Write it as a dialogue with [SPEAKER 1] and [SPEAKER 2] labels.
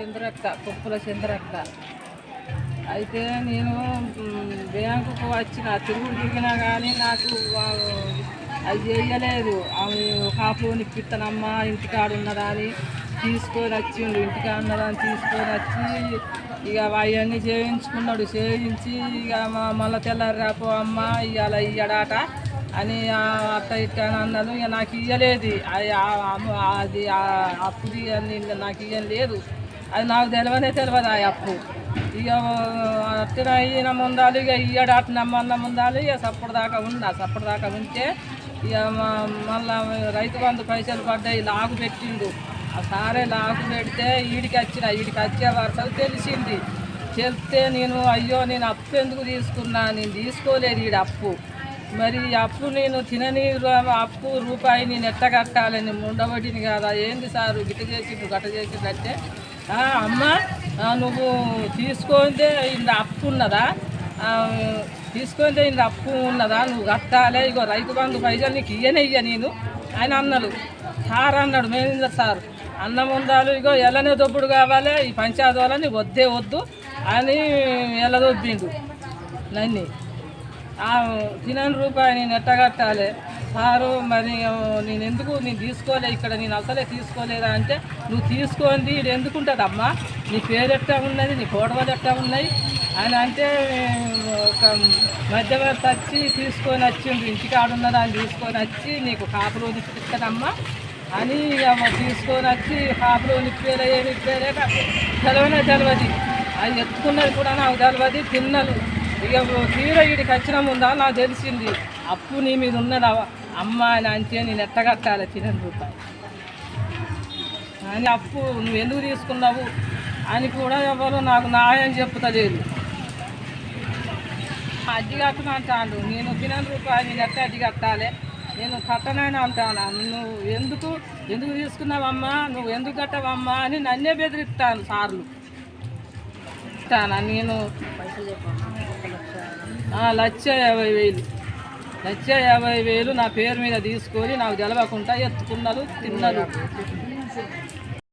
[SPEAKER 1] చంద్రక్క కుప్పల చంద్రక్క. అయితే నేను బ్యాంకుకు వచ్చిన తిరుగుడు తిరిగినా కానీ నాకు వా- అది చేయలేదు ఆమె కాపులో నిప్పిస్తానమ్మా ఇంటికాడ ఉన్నదా అని తీసుకొని వచ్చిండు ఇంటికాడ ఉన్నదా అని తీసుకొని వచ్చి ఇక అవన్నీ చేయించుకున్నాడు. చేయించి ఇక మళ్ళీ తెల్లారి రాపో అమ్మ ఇవాళ ఇయ్యడాట అని అత్త ఇట్ట అన్నాను. ఇక నాకు ఇయ్యలేదు. అది అది అప్పుడు నాకు ఇవ్వలేదు అది నాకు తెలియనే తెలియదు ఆ అప్పు. ఇక అట్టిన అయిన ముందాలు ఇక ఇయ్యడు అట్టిన మొన్న ముందాలు ఇక సప్పుడు దాకా ఉన్నా. సప్పుడు దాకా ఉంటే ఇక మళ్ళా రైతు బంధు పైసలు పడ్డాయి లాగు పెట్టిండు. ఆ సారే లాగు పెడితే ఈడికి వచ్చిన ఈడికి వచ్చే వరసలు తెలిసింది. చెప్తే నేను అయ్యో నేను అప్పు ఎందుకు తీసుకున్నా? నేను తీసుకోలేదు ఈడ అప్పు. మరి ఈ అప్పు నేను తినని అప్పు రూపాయి నేను ఎట్ట కట్టాలని ఉండబడిని కదా? ఏంది సారు? గిట్ట చేసిండు గట్ట చేసిండు అంటే అమ్మ నువ్వు తీసుకుంటే ఇంత అప్పు ఉన్నదా? తీసుకుంటే ఇంత అప్పు ఉన్నదా? నువ్వు కట్టాలి ఇగో రైతు బంధు పైసలు నీకు ఇయ్యనే ఇయ్య నేను. ఆయన అన్నాడు. సార్ అన్నాడు మేనేజర్ సార్ అన్నం ఉండాలి ఇగో ఎల్లనే దొబ్బుడు కావాలి ఈ పంచాయతీ వాళ్ళని వద్దే వద్దు అని ఎల్లదొబ్బిండు నన్ను. తినని రూపాయి నేను ఎట్ట కట్టాలి? సారు మరి నేను ఎందుకు నేను తీసుకోలే ఇక్కడ నేను అసలే తీసుకోలేదా అంటే నువ్వు తీసుకుంది ఇది ఎందుకు ఉంటుందమ్మా నీ పేరు ఎట్టా ఉన్నది? నీ గొడవలు ఎట్టా ఉన్నాయి? అని అంటే ఒక మధ్యవర్తి వచ్చి తీసుకొని వచ్చిండు ఇంటికి ఆడున్నదా అని తీసుకొని వచ్చి నీకు కాపులో ఇస్తానమ్మా అని తీసుకొని వచ్చి కాపులో నిప్పేరే ఏమి నిప్పేరే తెలవనే తెలియదు అది ఎత్తుకున్నది కూడా నాకు తెలియదు తిన్నలు ఇక తీర వీడికి వచ్చిన ముందా? నాకు తెలిసింది. అప్పు నీ మీద ఉన్నదావా అమ్మ అని అంటే నేను ఎట్ట కట్టాలి తినని రూపాయి. అని అప్పు నువ్వు ఎందుకు తీసుకున్నావు అని కూడా ఎవరు నాకు న్యాయం చెప్తలేదు. అడ్డి కట్టను అంటాడు నేను తినని రూపాయి నేను ఎట్ట అడ్డి కట్టాలి నేను కట్టనని అంటాను నువ్వు ఎందుకు ఎందుకు తీసుకున్నావమ్మా నువ్వు ఎందుకు కట్టవమ్మా అని నన్నే బెదిరిస్తాను సార్లు. ఇస్తాను? నేను లక్ష యాభై వేలు. లక్ష యాభై వేలు నా పేరు మీద తీసుకొని నాకు తెలవకుండా ఎత్తుకున్నారు తిన్నారు.